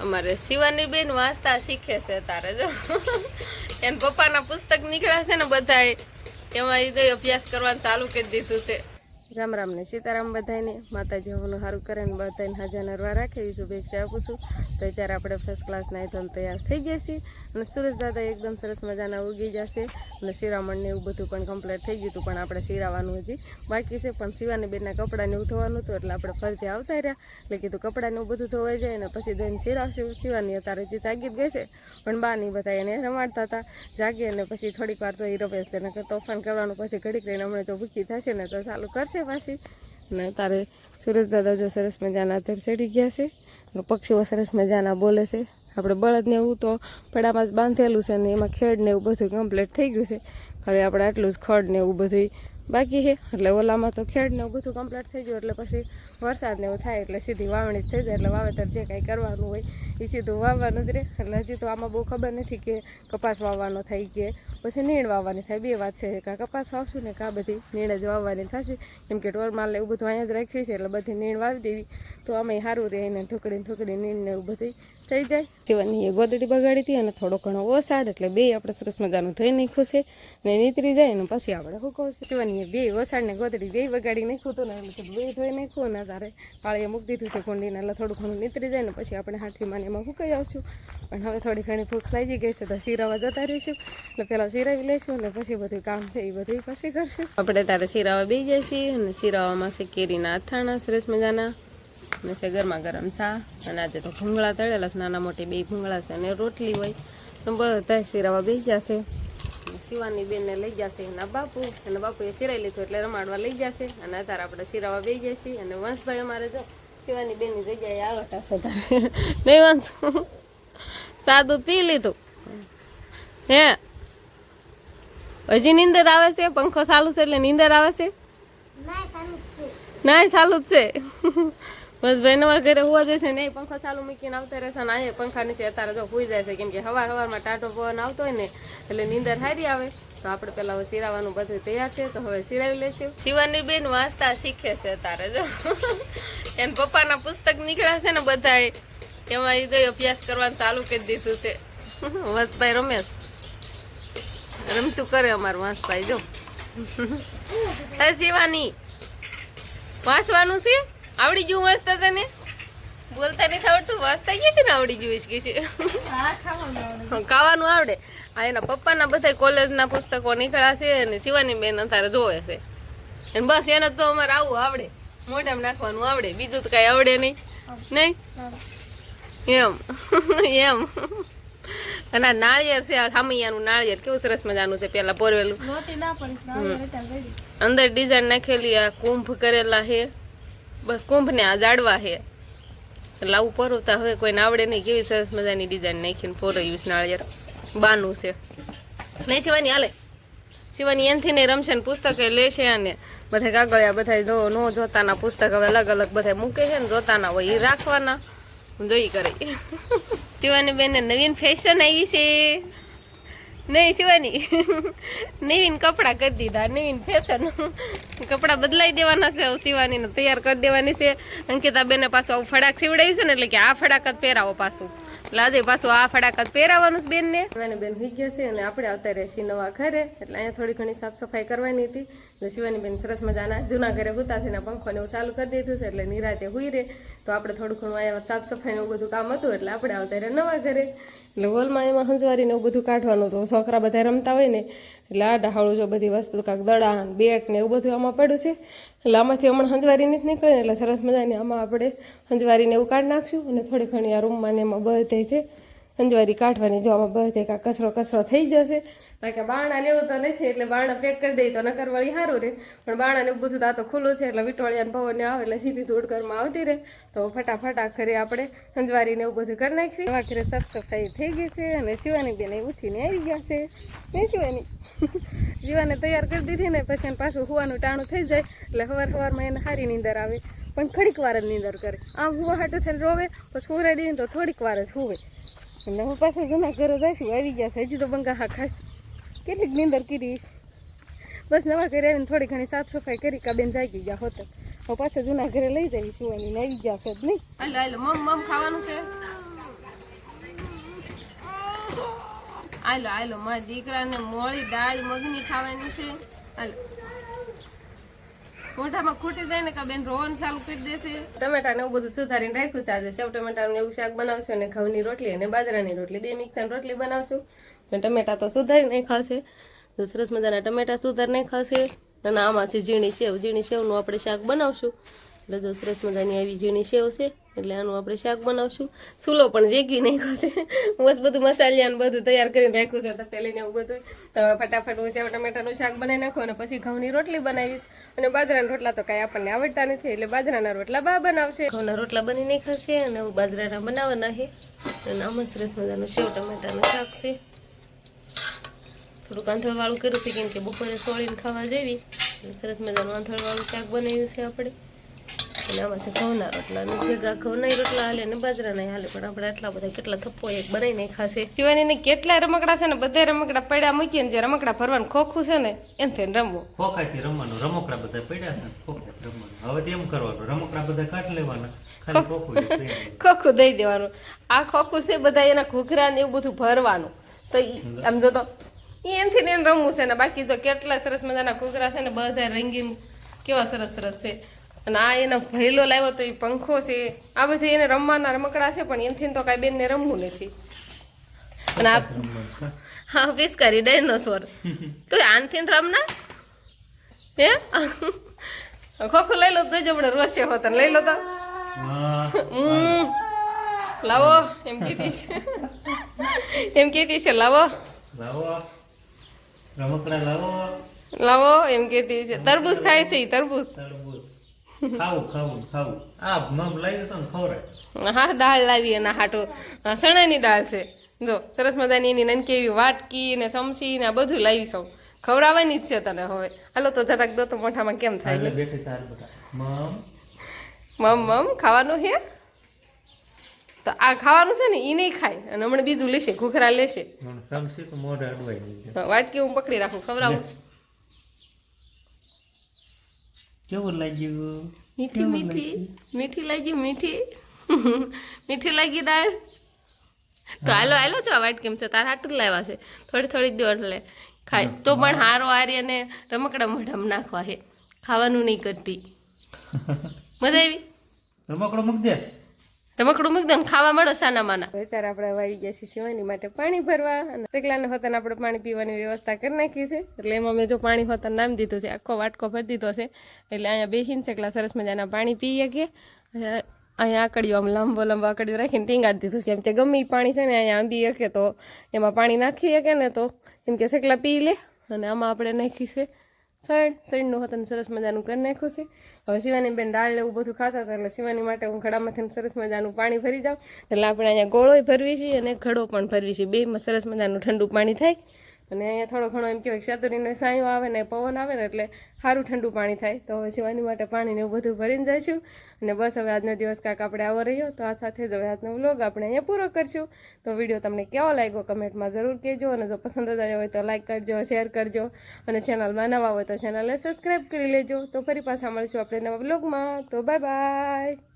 અમારે શિવાની બેન વાંચતા શીખે છે તારે જો. એને પપ્પાના પુસ્તક નીકળ્યા છે ને બધાય. એમાં એ અભ્યાસ કરવાનું ચાલુ કરી દીધું છે. રામ રામ ને સીતારામ બધાને માતાજી હવનું સારું કરે ને બધાને હાજર નરવા રાખે એવી શુભેચ્છા આપું છું. તો અત્યારે આપણે ફર્સ્ટ ક્લાસ નાઈ તૈયાર થઈ ગયા છીએ. અને સુરેશ દાદા એકદમ સરસ મજાના ઉગી જશે. અને શિરામણને એવું બધું પણ કમ્પ્લીટ થઈ ગયું હતું, પણ આપણે શિરાવાનું હજી બાકી છે. પણ શિવાની બેનના કપડાને એવું ધોવાનું હતું, એટલે આપણે ફરજે આવતા રહ્યા. એટલે કીધું કપડાને એવું બધું ધોવાઈ જાય અને પછી દઈને શિરાવશું શિવાની અત્યારે જે જાગી જ ગઈ છે પણ બા નહીં બધા એને રમાડતા હતા. જાગી અને પછી થોડીક વાર તો એ રમેશ તેને તોફાન કરવાનું પછી ઘડીક રહીને હમણાં જો ભૂખી થશે ને તો ચાલુ કરશે. પાછી. ને તારે સુરેશ દાદા જો સરસ મજાના અત્યારે ચડી ગયા છે અને પક્ષીઓ સરસ મજાના બોલે છે. આપણે બળદને એવું તો પડામાં જ બાંધેલું છે ને એમાં ખેડ ને એવું બધું કમ્પ્લીટ થઈ ગયું છે. ખાલી આપણે આટલું જ ખડ ને એવું બધું બાકી છે. એટલે ઓલામાં તો ખેડ ને એવું બધું કમ્પ્લીટ થઈ ગયું, એટલે પછી વરસાદ ને એવું થાય એટલે સીધી વાવણી જ થઈ જાય. એટલે વાવેતર જે કાંઈ કરવાનું હોય એ સીધું વાવવાનું જ રહે. એટલે હજી તો આમાં બહુ ખબર નથી કે કપાસ વાવવાનો થાય કે પછી નીણ વાવવાની થાય. બે વાત છે કાં કપાસ વાવશું ને કાં બધી નીણ જ વાવવાની થશે. કેમ કે ટોલ માલ એવું બધું અહીંયા જ રાખ્યું છે, એટલે બધી નીણ વાવી દેવી. તો અમે સારું રહે એને ઠુકડી નીણ ને એવું બધું થઈ જાય. જીવનની એ ગોદડી બગાડી હતી અને થોડો ઘણો ઓસાડ એટલે બે આપણે સરસ મજાનું ધોઈ નાખ્યું છે ને નીતરી જાય અને પછી આપણે શું કહું શિવાની બે ઓસાડ ને ગોદડી બે બગાડી નાખ્યું હતું ને એટલે બે ધોઈ નાખ્યું અને તારે પાળીએ મૂકી દીધું છે કુંડીને એટલે થોડું ઘણું નીતરી જાય ને પછી આપણે હાથીમાં ને એમાં સુકાઈ આવશું. પણ હવે થોડી ઘણી ભૂખ લાગી ગઈ છે તો શીરાવા જતા રહીશું એટલે પહેલાં શીરાવી લઈશું અને પછી બધું કામ છે એ બધું પછી કરશું. આપણે તારે શીરાવા બે જઈશી છીએ અને શીરાવામાં છે કેરીના અથાણા સરસ મજાના. અને છે ગરમા ગરમ ચા અને આજે તો ભૂંગળા તળેલા છે નાના મોટી બે ભૂંગળા છે અને રોટલી હોય. તો બધા શિરાવા બે જશે શિવાની બેનને લઈ જશે એના બાપુ. અને બાપુએ સિરાઈ લીધું એટલે રમાડવા લઈ જશે અને અત્યારે આપણે શીરાવા જાય જશે અને વંશભાઈ અમારે જો શિવાની બેનની જગ્યાએ આવટા છે તારે નહીં વંશ સાદું પી લીધું. હે? હજી નીંદર આવે છે? પંખો ચાલુ છે એટલે નીંદર આવે છે? ના ચાલુ જ છે. બસ ભાઈ નવા ઘરે હોવા જશે નહીં પંખો ચાલુ મૂકીને આવતા રહેશે ને અહીંયા પંખા નીચે અત્યારે જો હોઈ જાય છે કેમ કે હવાર હવારમાં ટાટો પવન આવતો હોય ને એટલે નીંદર હારી આવે. તો આપણે પેલા સિરાવાનું બધું તૈયાર છે તો હવે સિરાવી લેશું. શિવાની બેન વાંચતા શીખે છે અત્યારે જો. એને પપ્પાના પુસ્તક નીકળ્યા છે ને બધાએ એમાં એ તો અભ્યાસ કરવાનું ચાલુ કરી દીધું છે. વંશભાઈ રમેશ. રમતું કરે અમારું વાંસભાઈ જો. હે શિવાની વાંચવાનું છે આવડી ગયું વાંચતા તને? બોલતા નથી આવડતું? વાંચતા ક્યાંથી ને આવડી ગયું કે છે. ખાવાનું આવડે. આ એના પપ્પાના બધા કોલેજના પુસ્તકો નીકળ્યા છે અને શિવાની બેન અત્યારે જોવે છે. અને બસ એને તો અમારે આવું આવડે. મોઢામાં નાખવાનું આવડે. બીજું તો કાંઈ આવડે નહીં. નહીં? એમ. એમ. અને નાળિયેર છે આ સામૈયાનું નાળિયેર. કેવું સરસ મજાનું છે પેલા પોરવેલું અંદર ડિઝાઇન નાખેલી આ કુંભ કરેલા છે. બસ કુંભને આ જાડવા છે એટલે આવું પરોવતા હવે કોઈને આવડે નહીં, કેવી સરસ મજાની ડિઝાઇન નાખીને પોરવ્યું છે નાળિયેર બાનું છે. નહીં, શિવાની, હાલે. શિવાની એનથી નહીં રમશે ને પુસ્તકે લેશે અને બધા કાગળિયા બધા જો નો જોતાના પુસ્તક હવે અલગ અલગ બધા મૂકે છે ને જોતાના હોય એ રાખવાના. જોઈ કરે. શિવાની બેનને નવીન ફેશન આવી છે. નહીં શિવાની નવીન કપડાં કરી દીધા, નવીન ફેશન કપડાં બદલાઈ દેવાના છે શિવાનીને તૈયાર કરી દેવાની છે. અંકિતા બેને પાછું આવું ફડાક સીવડાવ્યું છે ને, એટલે કે આ ફડાક જ પહેરાવો પાછું. એટલે આજે પાછું આ ફડાક જ પહેરાવાનું છે બેનને. બેન હોઈ છે અને આપણે આવતા સી નવા ઘરે, એટલે અહીંયા થોડી ઘણી સાફ સફાઈ કરવાની હતી. એટલે બેન સરસ મજાના જૂના ઘરે હુતા થઈને પંખો ને એવું ચાલુ કરી દીધું છે એટલે નિરાતે હુઈ રે. તો આપણે થોડું ઘણું અહીંયા સાફ સફાઈનું એવું બધું કામ હતું એટલે આપણે આવતા રહ્યા નવા ઘરે. એટલે હોલમાં એમાં હંજવારીને એવું બધું કાઢવાનું હતું. છોકરા બધા રમતા હોય ને એટલે આ ડહાળું જો બધી વસ્તુ કાંક દડા બેટ ને એવું બધું આમાં પડ્યું છે. એટલે આમાંથી હમણાં હંજવારીની જ નીકળે ને એટલે સરસ મજાની આમાં આપણે હંજવારીને એવું કાઢી નાખશું અને થોડી ઘણી આ રૂમમાં ને એમાં બધે છે. હંજવારી કાઢવાની. જો આમાં બધે કાં કચરો કચરો થઈ જશે. કારણ કે બાણા લેવું તો નથી, એટલે બાણા પેક કરી દઈએ તો નકર વળી સારું રહે. પણ બાણાને બધું તો ખુલ્લું છે, એટલે વિટોળિયાને પવનને આવે એટલે સીધી ધૂળ ઘરમાં આવતી રહે. તો ફટાફટ આખરે આપણે અંજવારીને એવું બધું કરી નાખીએ. આખરે સાફ સફાઈ થઈ ગઈ છે અને શિવાની બેન એ ઉઠીને આવી ગયા છે. ને શિવાની? જીવાને તૈયાર કરી દીધી ને પછી એને પાછું હુવાનું ટાણું થઈ જાય, એટલે સવાર સવારમાં એને સારી નીંદર આવે. પણ ઘડીક વાર જ નીંદર કરે. આમ હુવા હાટું થઈને રોવે, પછી હુરાઈ દઈએ તો થોડીક વાર જ હુવે. અને હું પાછો જૂના ઘરે જઈશું આવી ગયા છે. હજી તો બંગા હા ખાસ કેટલીક નીંદર કરી બસ નવા ઘરે આવીને થોડી ઘણી સાફ સફાઈ કરી, કાબેન જાગી ગયા હોત. હું પાછા જૂના ઘરે લઈ જઈ છું અને આવી ગયા છે જ નહીં. હાલો હાલો, મમ મમ ખાવાનું છે. હાલો હાલો, મારા દીકરાને મોળી દાળ મગની ખાવાની છે. હાલો. મોઢામાં ખૂટી જાય ને કે બેન રોવાનું ચાલુ કરી દેશે. ટમેટા ને એવું બધું સુધારીને રાખ્યું છે આજે. સેવ ટમેટાનું એવું શાક બનાવશું અને ઘઉંની રોટલી અને બાજરાની રોટલી. બે મિક્સર રોટલી બનાવશું. અને ટમેટા તો સુધારી નહીં ખાશે તો સરસ મજાના ટમેટા સુધાર નહીં ખાશે અને આમાં છે ઝીણી સેવ, ઝીણી સેવનું આપણે શાક બનાવશું. એટલે જો સરસ મજાની આવી ઝીણી સેવ છે, એટલે આનું આપણે શાક બનાવશું. સુલો પણ જેગી નહીં ખાશે બસ બધું મસાલિયા બધું તૈયાર કરીને રાખ્યું છે. તપેલીને એવું બધું. તો ફટાફટ હું સેવ, ટમેટાનું શાક બનાવી નાખું અને પછી ઘઉંની રોટલી બનાવીશ. અને બાજરાના રોટલા તો કાંઈ આપણને આવડતા નથી, એટલે બાજરાના રોટલા બા બનાવશે. ઘઉંના રોટલા બની નાખ્યા છે અને હું બાજરાના બનાવવાના છે. અને આમાં સરસ મજાનું સેવ, ટમેટાનું શાક છે. થોડુંક આંથળવાળું કર્યું છે કેમ કે બપોરે સોળીને ખાવા એટલે સરસ મજાનું આંથળવાળું શાક બનાવ્યું છે આપણે. અને આમાં છે ઘઉંના રોટલા અને ભેગા ઘઉંના રોટલા હાલે અને બાજરાના હાલે. પણ આપણે આટલા બધા કેટલા થપ્પો એક બનાવીને ખાશે શિવાનીને કેટલા રમકડા છે ને બધા રમકડા પડ્યા મૂકીએ ને જે રમકડા ભરવાનું ખોખું છે ને એનથી રમવું. ખોખાથી રમવાનું રમકડા બધા પડ્યા છે ખોખાથી રમવાનું. હવે એમ કરવાનું રમકડા બધા કાઢ લેવાના. ખોખું દઈ દેવાનું. આ ખોખું છે બધા એના ઘૂઘરા ને એવું બધું ભરવાનું. તો આમ જો તો એનથી ને રમવું છે ને. બાકી જો કેટલા સરસ મજાના ઘૂઘરા છે ને બધા રંગીન કેવા સરસ સરસ છે. અને આ એનો ભૈલો લાવ્યો તો એ પંખો છે. આ બધી એને રમવાના રમકડા છે પણ એનથી તો કાંઈ બેનને રમવું નથી. અને આ હા પિસ્કારી ડાયનોસોર. તો આનથી રમના હે? ખોખું લઈ લો જોઈજો હમણાં રોશે હોતા લઈ લો તો. લાવો એમ કીધી છે. એમ કીધી છે લાવો. લાવો. રમકડા લાવો. લાવો એમ કીધી છે. તરબૂચ ખાય છે તરબૂચ. તરબૂચ. ખાવું ખાવું ખાવું. આ મમ લઈ જશો ને ખવરાય હા દાળ લાવી એના હાટો સણાની દાળ છે. જો સરસ મજાની એની નનકી એવી વાટકી ને સમસી ને બધું લાવી સૌ. ખવડાવવાની જ છે તને હવે. હાલો તો જરાક દો તો મોઢામાં કેમ થાય બેઠી તાર મમ. મમ મમ ખાવાનું હે? તો આ ખાવાનું છે ને એ નહીં ખાય. અને હમણાં બીજું લેશે ઘૂઘરા લેશે. વાટકી હું પકડી રાખું ખવડાવું. કેવું લાગ્યું મીઠી મીઠી મીઠી લાગી મીઠી મીઠી લાગી દાળ તો આલો આલો છો વાટ કેમ છે. તારા હાટું લાવ્યા છે. થોડી થોડી દો લે. ખાય. તો પણ હારો હારી અને રમકડા મોઢામાં નાખવા છે. ખાવાનું નહીં કરતી. મજા આવી? રમકડો મૂકજે રમકડું મૂકી દો ને ખાવા મળો સાના માના અત્યારે આપણે આવી ગયા છીએ શિવાની માટે પાણી ભરવા અને સગલાને હોતા આપણે પાણી પીવાની વ્યવસ્થા કરી નાખી છે. એટલે એમાં મેં જો પાણી હોતા નામ દીધું છે, આખો વાટકો ભરી દીધો છે. એટલે અહીંયા બેહીને એકલા સરસ મજાના પાણી પીએ કે અહીંયા આકડીઓ આમ લાંબો લાંબો આકડીઓ રાખીને ટીંગાડી દીધું કેમ કે ગમે પાણી છે ને અહીંયા આંબી શકે તો એમાં પાણી નાખી શકે ને તો એમ કે શેકલા પી લે. અને આમાં આપણે નાખી છે સણ સણનું હતું સરસ મજાનું કરી નાખ્યું છે. હવે શિવાની બેન દાળ એવું બધું ખાતા હતા એટલે શિવાની માટે હું ઘડામાંથી સરસ મજાનું પાણી ભરી જાઉં. એટલે આપણે અહીંયા ગોળોય ભરવી છીએ અને ઘડો પણ ભરવી છીએ બેમાં સરસ મજાનું ઠંડુ પાણી થાય. અને અહીંયા થોડો ઘણો એમ કહેવાય ચાતુરીનો સાયો આવે ને પવન આવે ને એટલે સારું ઠંડુ પાણી થાય. તો હવે શિવાની માટે પાણીને એવું બધું ભરીને જઈશું. અને બસ હવે આજનો દિવસ કાંક આપણે આવો રહ્યો. તો આ સાથે જ હવે આજનો વ્લોગ આપણે અહીંયા પૂરો કરશું. તો વીડિયો તમને કેવો લાગ્યો કમેન્ટમાં જરૂર કહેજો. અને જો પસંદ જ આવ્યો હોય તો લાઈક કરજો શેર કરજો. અને ચેનલમાં નવા હોય તો ચેનલને સબસ્ક્રાઈબ કરી લેજો. તો ફરી પાછા મળીશું આપણે નવા વ્લોગમાં. તો બાય બાય